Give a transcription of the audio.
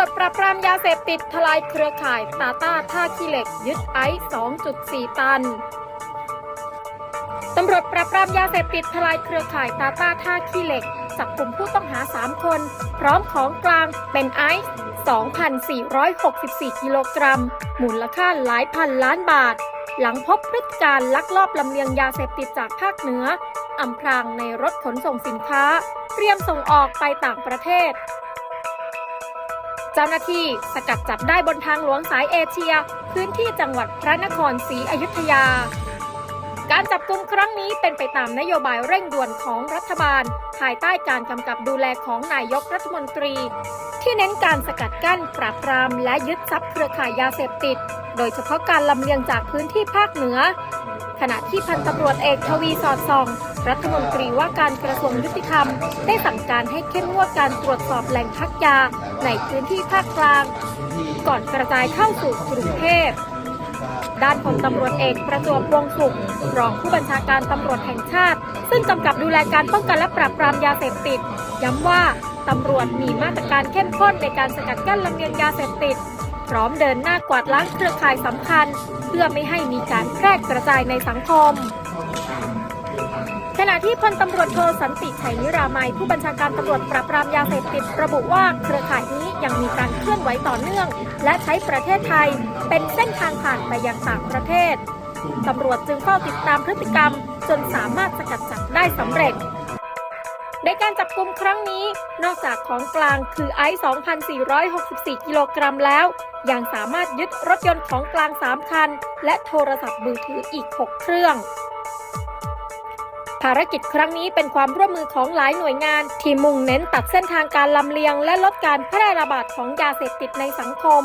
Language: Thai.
วจปราบปรามยาเสพติดทลายเครือข่ายตาต้าท่าขี้เหล็ก ยึดไอซ์2.4 ตันตำรวจปราบปรามยาเสพติดทลายเครือข่ายตาต้าท่าขี้เหล็กจับกลุ่มผู้ต้องหา 3 คน พร้อมของกลางเป็นไอซ์ 2,464 กิโลกรัม มูลค่าหลายพันล้านบาท หลังพบพฤติการลักลอบลำเลียงยาเสพติดจากภาคเหนืออำพรางในรถขนส่งสินค้า เตรียมส่งออกไปต่างประเทศ เจ้าหน้าที่สกัดจับได้บนทางหลวงสายเอเชีย พื้นที่จังหวัดพระนครศรีอยุธยา การจับกลุ่มครั้งนี้เป็นไปตามนโยบายเร่งด่วนของรัฐบาล ภายใต้การกำกับดูแลของนายกรัฐมนตรี ที่เน้นการสกัดกั้นปราบปรามและยึดทรัพย์เครือข่ายยาเสพติด โดยเฉพาะการลำเลียงจากพื้นที่ภาคเหนือ ขณะที่พันตำรวจเอกทวีสอดส่อง รัฐมนตรีว่าการกระทรวงยุติธรรม ได้สั่งการให้เข้มงวดการตรวจสอบแหล่งพักยา ในพื้นที่ภาคกลาง ก่อนกระจายเข้าสู่กรุงเทพด้านพลตำรวจเอกประจวบวงศ์สุข รองผู้บัญชาการตำรวจแห่งชาติ ซึ่งกำกับดูแลการป้องกันและปราบปรามยาเสพติด ย้ำว่าตำรวจมีมาตรการเข้มข้นในการสกัดกั้นลำเลียงยาเสพติด พร้อมเดินหน้ากวาดล้างเครือข่ายสำคัญ เพื่อไม่ให้มีการแพร่กระจายในสังคมขณะที่พลตำรวจโทสันติชัยนิรามัย ผู้บัญชาการตำรวจปราบปรามยาเสพติดระบุว่าเครือข่ายนี้ยังมีการเคลื่อนไหวต่อเนื่อง และใช้ประเทศไทย เป็นเส้นทางผ่านไปยังต่างประเทศตำรวจจึงเฝ้าติดตามพฤติกรรม จนสามารถสกัดจับได้สำเร็จ ในการจับกลุ่มครั้งนี้ นอกจากของกลางคือไอซ์2,464 กิโลกรัมแล้ว ยังสามารถยึดรถยนต์ของกลาง 3 คัน และโทรศัพท์มือถืออีก 6 เครื่องภารกิจครั้งนี้เป็นความร่วมมือของหลายหน่วยงาน ที่มุ่งเน้นตัดเส้นทางการลำเลียง และลดการแพร่ระบาดของยาเสพติดในสังคม